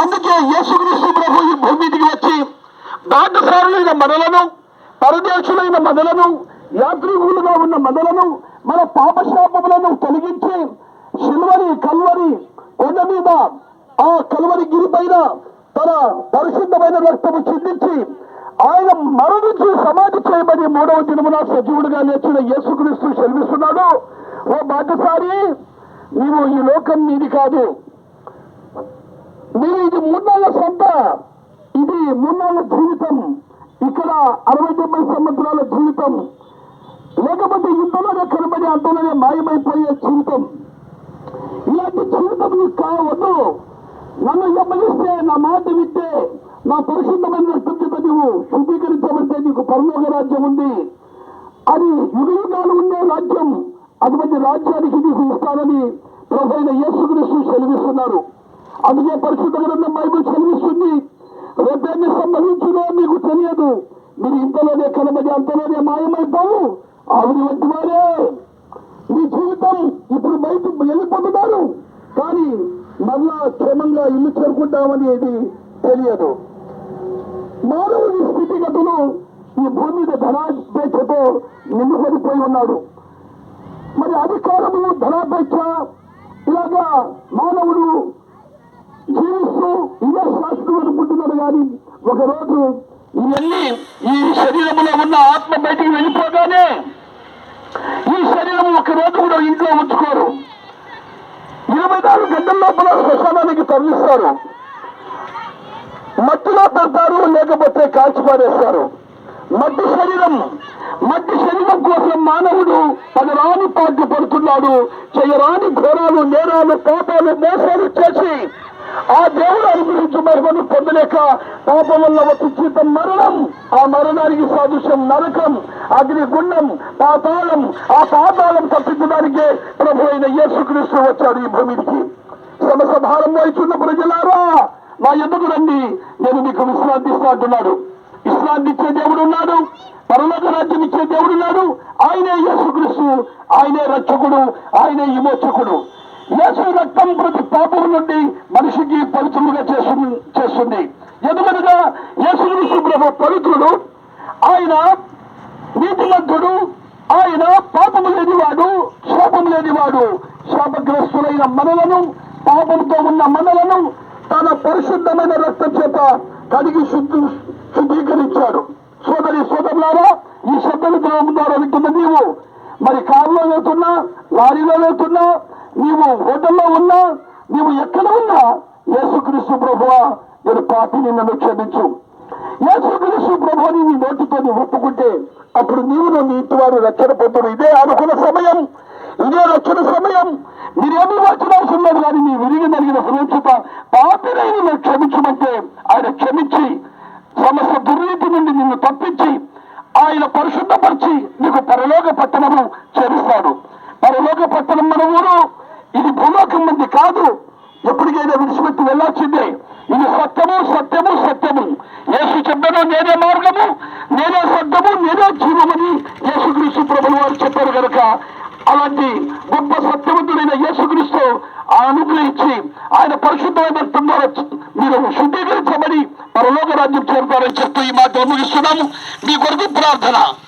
అందుకే యేసుక్రీస్తు ప్రభు ఈ భూమి వచ్చి బాటసారులైన మనలను పరదేశులైన మనలను యాత్రికులుగా ఉన్న మనలను మన పాపశాపములను తొలగించి శిల్వరి కల్వరి కొండ మీద ఆ కల్వరి గిరి పైన తన పరిశుద్ధమైన రక్తము చిందించి ఆయన మరణించి సమాధి చేయబడి మూడవ దినమున సజీవుడిగా లేచిన యేసుక్రీస్తు సెలవిస్తున్నాడు ఓ బాటసారి నీవు ఈ లోకం నీది కాదు. మీరు ఇది మూన్నాళ్ళ సొంత ఇది మూన్నాళ్ళ జీవితం. ఇక్కడ అరవై డెబ్బై సంవత్సరాల జీవితం. లేకపోతే ఇంతలోనే కనబడి అంతలోనే మాయమైపోయే జీవితం. ఇలాంటి జీవితం నీకు కావద్దు. నన్ను ఎమ్మలిస్తే నా మాట వింటే నా పరిశుద్ధమైన రక్తం చేత నీవు శుద్ధీకరించబడితే నీకు పరలోక రాజ్యం ఉంది. అది యుగయుగాలు ఉండే రాజ్యం. అటువంటి రాజ్యానికి నీకు ఇస్తానని ప్రభుత్వ అయిన యేసుక్రీస్తు సెలవిస్తున్నారు. అందుకే పరిశుద్ధ గ్రంథం బైబుల్ చదివిస్తుంది. రేపేమి సంభవించునో మీకు తెలియదు. మీరు ఇంతలోనే కనబడి అంతలోనే మాయమైపోవు. ఆవిడ వంటి వారే. మీ జీవితం ఇప్పుడు బయట వెళ్ళిపోతున్నారు. కానీ మళ్ళా క్షేమంగా ఇల్లు చేరుకుంటామనేది తెలియదు. మానవుని స్థితిగతులు ఈ భూమి మీద ధనాపేక్షతో నిండుకొనిపోయి ఉన్నాడు మరి అధికారము ధనాపేక్ష ఇలాగా మానవుడు కానీ ఒకరోజు ఇవన్నీ ఈ శరీరంలో ఉన్న ఆత్మ బయటికి వెళ్ళిపోగానే ఈ శరీరం ఒక రోజు కూడా ఇంట్లో ఉంచుకోరు. ఇరవై నాలుగు గంటల లోపల శ్మశానానికి తరలిస్తారు. మట్టిలో పెడతారు లేకపోతే కాల్చి పారేస్తారు. మట్టి శరీరం మట్టి శరీరం కోసం మానవుడు పదరాని పాటు పడుతున్నాడు. చేయరాని ఘోరాలు నేరాలు పాపాలు మోసాలు చేసి ఆ దేవుడు అనుగ్రహించు మహిమను పొందలేక పాపం వల్ల ఒక జీతం మరణం. ఆ మరణానికి సాదృశ్యం నరకం అగ్నిగుండం పాతాళం. ఆ పాతాళం తప్పించడానికే ప్రభు అయిన యేసుక్రీస్తు వచ్చాడు ఈ భూమికి. సమస్య భారం వహిస్తున్న ప్రజలారా నా ఎందుకు రండి? నేను మీకు విశ్రాంతి ఇస్తా అంటున్నాడు. విశ్రాంతి ఇచ్చే దేవుడు ఉన్నాడు. పరలోక రాజ్యం ఇచ్చే దేవుడు ఉన్నాడు. ఆయనే యేసుక్రీస్తు. ఆయనే రక్షకుడు. ఆయనే విమోచకుడు. యేసు రక్తం ప్రతి పాపం నుండి మనిషికి పవిత్రులుగా చేస్తుంది. చేస్తుంది ఎందుకనగా యేసుక్రీస్తు ప్రభు పవిత్రుడు. ఆయన నీతిమంతుడు. ఆయన పాపము లేనివాడు శాపం లేనివాడు. శాపగ్రస్తులైన మనలను పాపంతో ఉన్న మనలను తన పరిశుద్ధమైన రక్తం చేత కడిగి శుద్ధి శుద్ధీకరించాడు. సోదరి సోదరులారా ఈ శబ్దం ద్వారా వింటున్న నీవు మరి కారులో వెళ్తున్నా లారీలో వెళ్తున్నా నీవు హోటల్లో ఉన్నా నీవు ఎక్కడ ఉన్నా యేసుక్రీస్తు ప్రభువా నేను పాపిని నన్ను క్షమించు. యేసుక్రీస్తు ప్రభుని నీ నోటితో ఒప్పుకుంటే అప్పుడు నీవు నన్ను ఇంటి వారు రక్షణ పొందుడు ఇదే అనుకున్న సమయం ఇదే రక్షణ సమయం. మీరేమి వచ్చిన అవసరం లేదు కానీ మీ విరిగి నలిగిన హృదయత పాపినైన నువ్వు క్షమించమంటే ఆయన క్షమించి సమస్త దుర్నీతి నుండి నిన్ను తప్పించి ఆయన పరిశుద్ధపరిచి నీకు పరలోక పట్టణము చేరుస్తాడు పరలోక పట్టణం మన ఊరు ఇది భూలోకం మంది కాదు ఎప్పటికైనా విడిచిపెట్టి ఇది సత్యము సత్యము సత్యము. యేసు చెప్పాను నేనే మార్గము నేనే సత్యము నేనే జీవమని యేసుక్రీస్తు ప్రభులు వారు చెప్పారు కనుక అలాంటి గొప్ప సత్యవంతుడైన యేసుక్రీస్తు ఆ అనుగ్రహించి ఆయన పరిశుద్ధమైన రక్తం ద్వారా మీరు శుద్ధీకరించబడి పరలోక రాజ్యం చేరుతారని చెప్తూ ఈ మాటలు ముగిస్తున్నాము. మీ కొరకు ప్రార్థన.